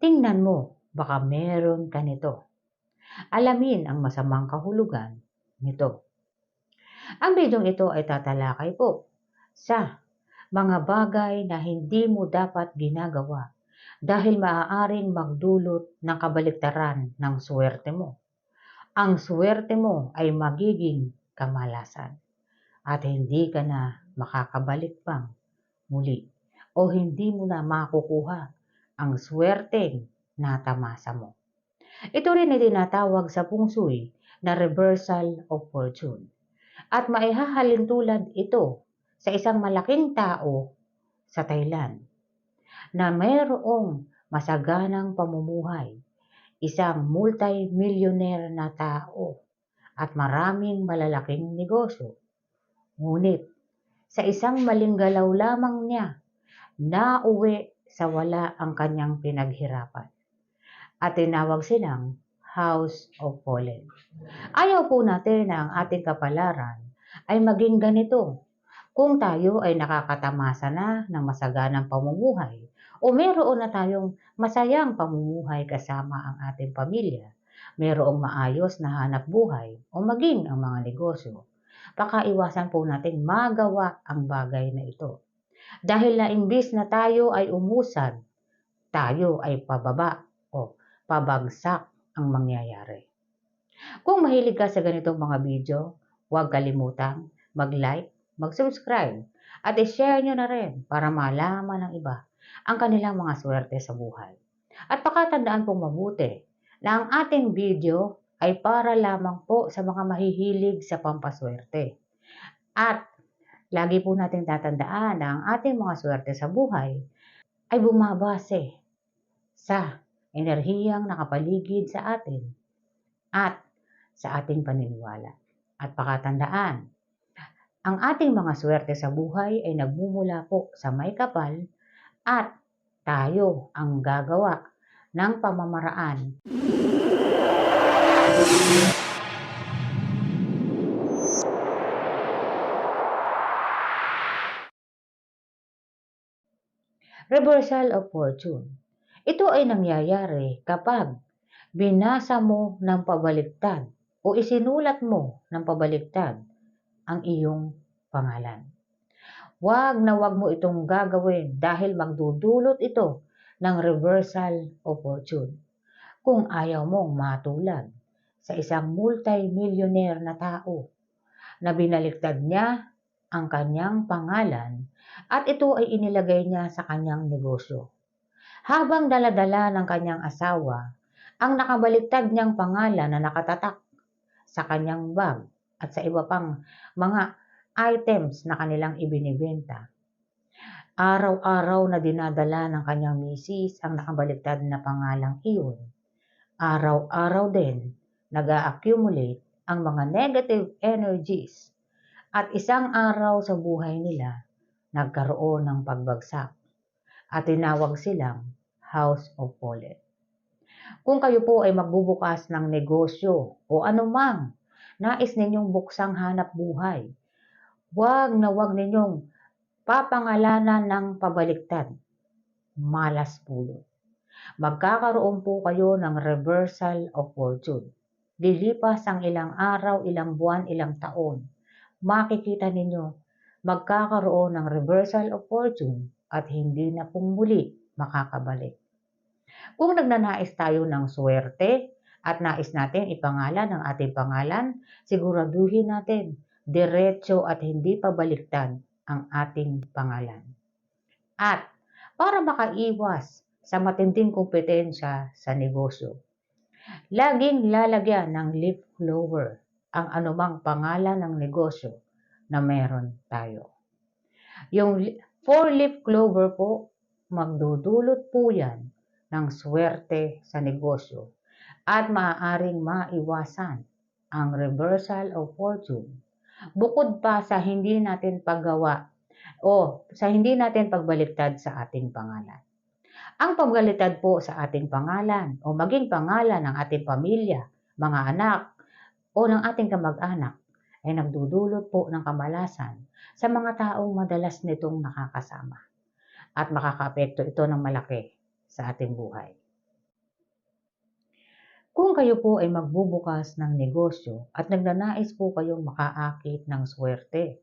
Tingnan mo, baka meron ka nito. Alamin ang masamang kahulugan nito. Ang bidyong ito ay tatalakay po sa mga bagay na hindi mo dapat ginagawa dahil maaaring magdulot ng kabaliktaran ng swerte mo. Ang swerte mo ay magiging kamalasan at hindi ka na makakabalik pang muli o hindi mo na makukuha ang swerte na tamasa mo. Ito rin ay tinatawag sa pungsoy na reversal of fortune at maihahalin tulad ito sa isang malaking tao sa Thailand na mayroong masaganang pamumuhay, isang multi-millionaire na tao at maraming malalaking negosyo. Ngunit sa isang maling galaw lamang niya, nauwi sa wala ang kanyang pinaghirapan. At tinawag silang House of Fallen. Ayaw po natin na ang ating kapalaran ay maging ganito kung tayo ay nakakatamasa na ng masaganang pamumuhay o meron na tayong masayang pamumuhay kasama ang ating pamilya, merong maayos na hanap buhay o maging ang mga negosyo, pakaiwasan po natin magawa ang bagay na ito. Dahil na imbis na tayo ay umusad, tayo ay pababa o pabagsak ang mangyayari. Kung mahilig ka sa ganitong mga video, huwag kalimutang mag-like, mag-subscribe at i-share nyo na rin para malaman ng iba ang kanilang mga swerte sa buhay. At pakatandaan pong mabuti na ang ating video ay para lamang po sa mga mahihilig sa pampaswerte. At lagi po natin tatandaan na ang ating mga swerte sa buhay ay bumabase sa enerhiyang nakapaligid sa atin at sa ating paniniwala. At pakatandaan ang ating mga swerte sa buhay ay nagmumula po sa may kapal at tayo ang gagawa ng pamamaraan. Reversal of fortune. Ito ay nangyayari kapag binasa mo ng pabaliktad o isinulat mo ng pabaliktad ang iyong pangalan. Huwag na huwag mo itong gagawin dahil magdudulot ito ng reversal of fortune. Kung ayaw mong matulad sa isang multi-millionaire na tao na binaliktad niya ang kanyang pangalan at ito ay inilagay niya sa kanyang negosyo. Habang daladala ng kanyang asawa ang nakabaliktad niyang pangalan na nakatatak sa kanyang bag at sa iba pang mga items na kanilang ibinibenta. Araw-araw na dinadala ng kanyang misis ang nakabaliktad na pangalang iyon. Araw-araw din nag accumulate ang mga negative energies at isang araw sa buhay nila nagkaroon ng pagbagsak at tinawag silang House of Fallen. Kung kayo po ay magbubukas ng negosyo o anumang nais ninyong buksang hanap buhay. Huwag na huwag ninyong papangalanan ng pabaliktad. Malas pulot. Magkakaroon po kayo ng reversal of fortune. Lilipas ang ilang araw, ilang buwan, ilang taon. Makikita ninyo, magkakaroon ng reversal of fortune at hindi na pong muli makakabalik. Kung nagnanais tayo ng swerte, at nais natin ipangalan ang ating pangalan, siguraduhin natin diretso at hindi pabaliktad ang ating pangalan. At para makaiwas sa matinding kompetensya sa negosyo, laging lalagyan ng leaf clover ang anumang pangalan ng negosyo na meron tayo. Yung four-leaf clover po, magdudulot po yan ng swerte sa negosyo at maaaring maiwasan ang reversal of fortune. Bukod pa sa hindi natin paggawa o sa hindi natin pagbaliktad sa ating pangalan. Ang pagbaliktad po sa ating pangalan o maging pangalan ng ating pamilya, mga anak o ng ating kamag-anak ay nagdudulot po ng kamalasan sa mga taong madalas nitong nakakasama at makakaapekto ito ng malaki sa ating buhay. Kung kayo po ay magbubukas ng negosyo at nagnanais po kayong makaakit ng swerte,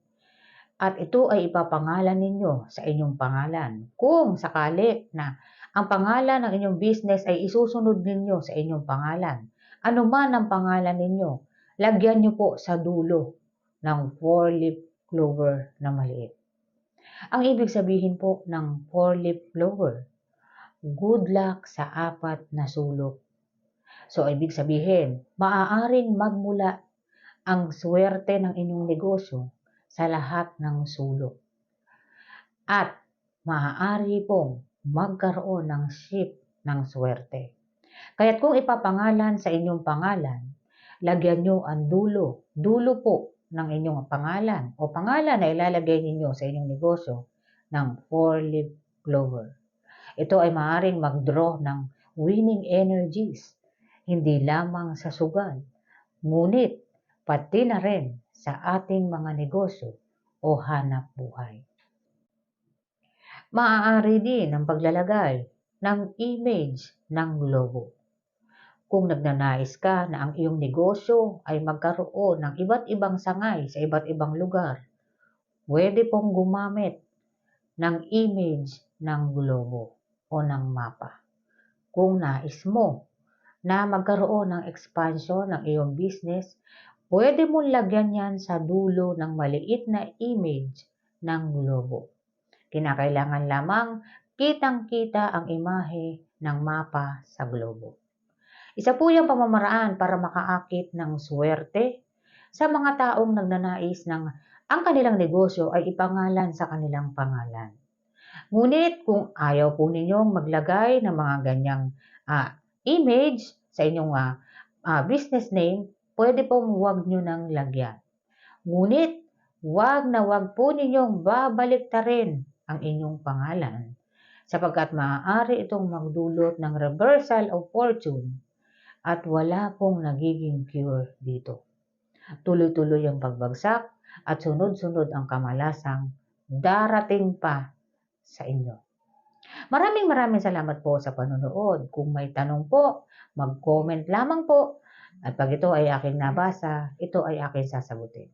at ito ay ipapangalan ninyo sa inyong pangalan. Kung sakali na ang pangalan ng inyong business ay isusunod ninyo sa inyong pangalan, ano man ang pangalan ninyo, lagyan nyo po sa dulo ng four-leaf clover na maliit. Ang ibig sabihin po ng four-leaf clover, good luck sa apat na sulok. So, ibig sabihin, maaaring magmula ang swerte ng inyong negosyo sa lahat ng sulok. At maaari pong magkaroon ng shift ng swerte. Kaya't kung ipapangalan sa inyong pangalan, lagyan nyo ang dulo, dulo po ng inyong pangalan o pangalan na ilalagay ninyo sa inyong negosyo ng four-leaf clover. Ito ay maaaring mag-draw ng winning energies, hindi lamang sa sugal, ngunit pati na rin sa ating mga negosyo o hanap buhay. Maaari din ang paglalagay ng image ng logo. Kung nagnanais ka na ang iyong negosyo ay magkaroon ng iba't ibang sangay sa iba't ibang lugar, pwede pong gumamit ng image ng globo o ng mapa. Kung nais mo na magkaroon ng expansion ng iyong business, pwede mong lagyan yan sa dulo ng maliit na image ng globo. Kinakailangan lamang kitang-kita ang imahe ng mapa sa globo. Isa po yung pamamaraan para makaakit ng swerte sa mga taong nagnanais ng ang kanilang negosyo ay ipangalan sa kanilang pangalan. Ngunit kung ayaw po ninyong maglagay ng mga ganyang ah, image sa inyong ah, ah, business name, pwede pong huwag nyo nang lagyan. Ngunit, huwag na huwag po ninyong babaliktarin ang inyong pangalan sapagkat maaari itong magdulot ng reversal of fortune at wala pong nagiging cure dito. Tuloy-tuloy ang pagbagsak at sunod-sunod ang kamalasang darating pa sa inyo. Maraming maraming salamat po sa panonood. Kung may tanong po, mag-comment lamang po. At pag ito ay aking nabasa, ito ay aking sasagutin.